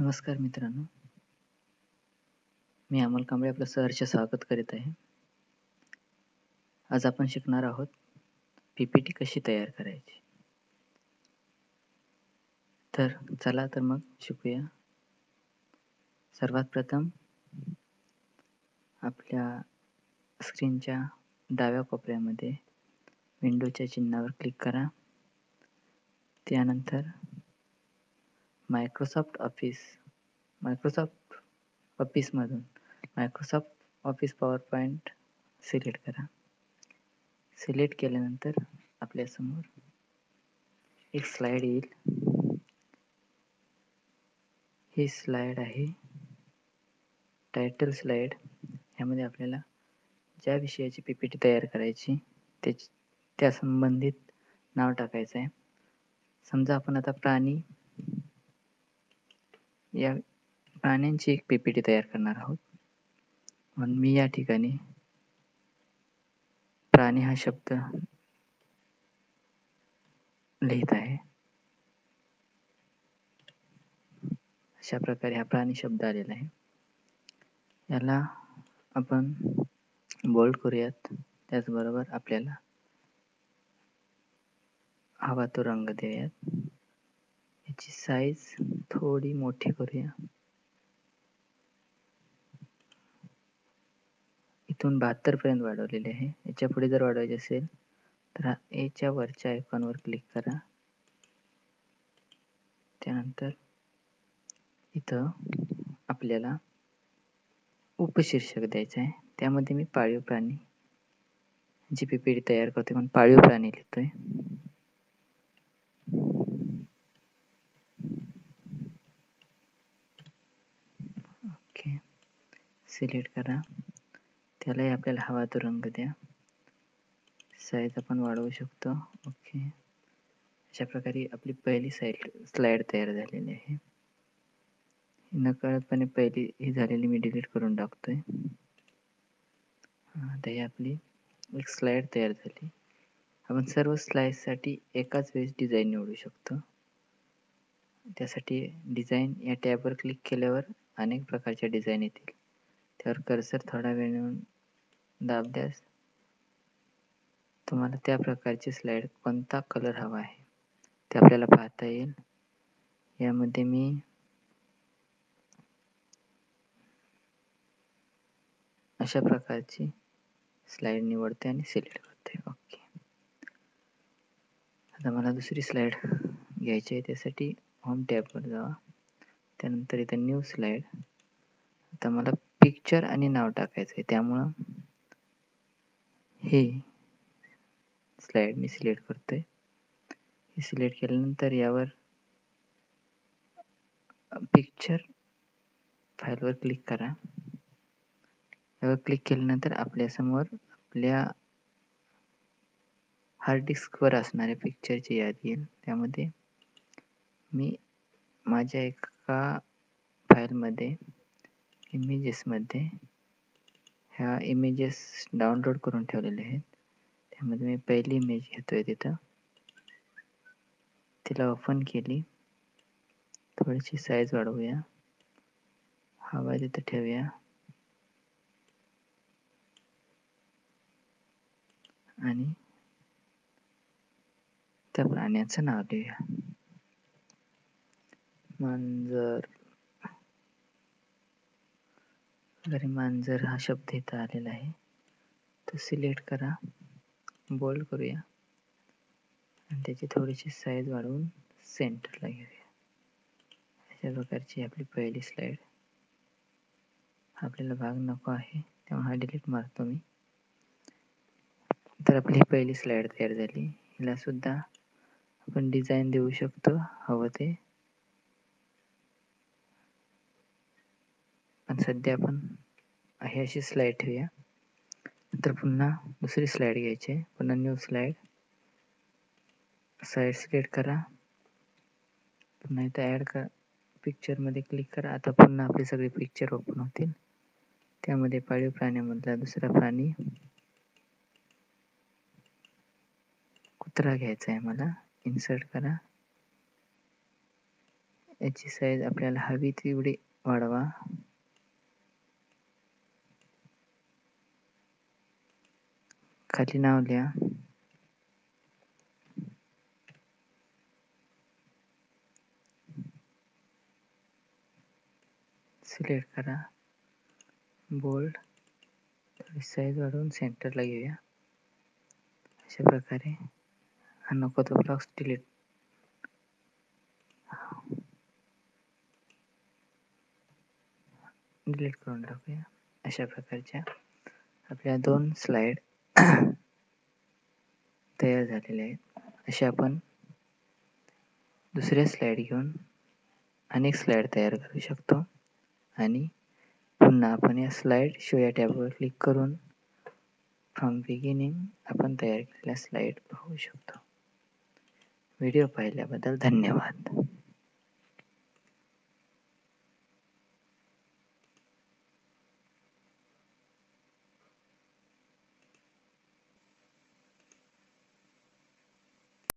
नमस्कार मित्रांनो. मी अमोल कांबळे आपलं सहर्ष स्वागत करीत आहे. आज आपण शिकणार आहोत पी पी टी कशी तयार करायची? तर चला तर मग शिकूया. सर्वात प्रथम आपल्या स्क्रीनच्या डाव्या कोपऱ्यामध्ये विंडोच्या चिन्हावर क्लिक करा. त्यानंतर मायक्रोसॉफ्ट ऑफिस मायक्रोसॉफ्ट ऑफिसमधून Microsoft office power point select करा. सिलेक्ट केल्यानंतर आपल्यासमोर एक स्लाइड येईल. ही स्लाइड आहे. टायटल स्लाइड ह्यामध्ये आपल्याला ज्या विषयाची पी पी टी तयार करायची त्याची त्या संबंधित नाव टाकायचं आहे समजा आपण आता प्राणी या प्राण्यांची एक पीपीटी तयार करणार आहोत. म्हणून मी या ठिकाणी प्राणी हा शब्द लिहित आहे. अशा प्रकारे हा प्राणी शब्द आलेला आहे. याला आपण बोल्ड करूयात. त्याचबरोबर आपल्याला हवा तो रंग देऊयात. याची साईज थोडी मोठी करूया. इथून बहात्तर पर्यंत वाढवलेले आहे. याच्यापुढे जर वाढवायचे असेल तर याच्या वरच्या आयकॉनवर क्लिक करा. त्यानंतर इथं आपल्याला उपशीर्षक द्यायचं आहे. त्यामध्ये मी पाळीव प्राणी जी पीपीडी तयार करते म्हणून पाळीव प्राणी लिहितोय. सिलेक्ट करा. त्यालाही आपल्याला हवा तो रंग द्या. साईज आपण वाढवू शकतो. ओके अशा प्रकारे आपली पहिली साईड स्लाइड तयार झालेली आहे. नकळतपणे पहिली ही झालेली मी डिलीट करून टाकतोय. आता ही आपली एक स्लाइड तयार झाली. आपण सर्व स्लाईडसाठी एकाच वेळेस डिझाईन निवडू शकतो. त्यासाठी डिझाईन या टॅबवर क्लिक केल्यावर अनेक प्रकारच्या डिझाईन येतील. त्यावर कर्सर थोडा वेळ नेऊन दाबल्यास तुम्हाला त्या प्रकारची स्लाइड कोणता कलर हवा आहे ते आपल्याला पाहता येईल. यामध्ये मी अशा प्रकारची स्लाइड निवडते आणि सिलेक्ट करते. ओके. आता मला दुसरी स्लाइड घ्यायची आहे त्यासाठी होम टॅबवर जावा. त्यानंतर इथं न्यू स्लाइड आता मला पिक्चर आणि नाव टाकायचं आहे त्यामुळं हे स्लाइड मी सिलेक्ट करतोय. हे सिलेक्ट केल्यानंतर यावर पिक्चर फाईलवर क्लिक करा. यावर क्लिक केल्यानंतर आपल्यासमोर आपल्या हार्ड डिस्कवर असणाऱ्या पिक्चरची यादी येईल. त्यामध्ये मी माझ्या एका फाईलमध्ये इमेजेसमध्ये ह्या इमेजेस डाउनलोड करून ठेवलेले आहेत. त्यामध्ये मी पहिली इमेज घेतोय तिथं. तिला ओपन केली. थोडीशी साईज वाढवूया. हवा तिथं ठेवूया. आणि त्या प्राण्याचं नाव लिहूया. मांजर. अरे मांजर हा शब्द इथं आलेला आहे तो सिलेक्ट करा. बोल्ड करूया. आणि त्याची थोडीशी साईज वाढवून सेंटरला घेऊया. अशा प्रकारची आपली पहिली स्लाइड. आपल्याला भाग नको आहे तेव्हा हा डिलीट मारतो मी. तर आपली पहिली स्लाइड तयार झाली. हिला सुद्धा आपण डिझाईन देऊ शकतो हवं ते. पण सध्या आपण हे अशी स्लाईड ठेवूया. नंतर पुन्हा दुसरी स्लाईड घ्यायची पुन्हा न्यू स्लाइड साईड सिलेक्ट करा. पुन्हा इथं ॲड कर पिक्चरमध्ये क्लिक करा. आता पुन्हा आपले सगळे पिक्चर ओपन होतील. त्यामध्ये पाळीव प्राण्यामधला दुसरा प्राणी कुत्रा घ्यायचा आहे मला. इन्सर्ट करा. याची साईज आपल्याला हवी तेवढी वाढवा. खाली नाव लिहा सिलेक्ट करा. बोल्ड थोडी साईज वाढवून सेंटरला घेऊया. अशा प्रकारे. हा नको तो ब्लॉक्स डिलीट डिलीट करून टाकूया. अशा प्रकारच्या. आपल्या दोन स्लाइड तयार झालेले आहेत. असे आपण दुसऱ्या स्लाइड घेऊन अनेक स्लाइड तयार करू शकतो. आणि पुन्हा आपण या स्लाइड शो या टॅबवर क्लिक करून फ्रॉम बिगिनिंग आपण तयार केलेल्या स्लाइड पाहू शकतो. व्हिडिओ पाहिल्याबद्दल धन्यवाद.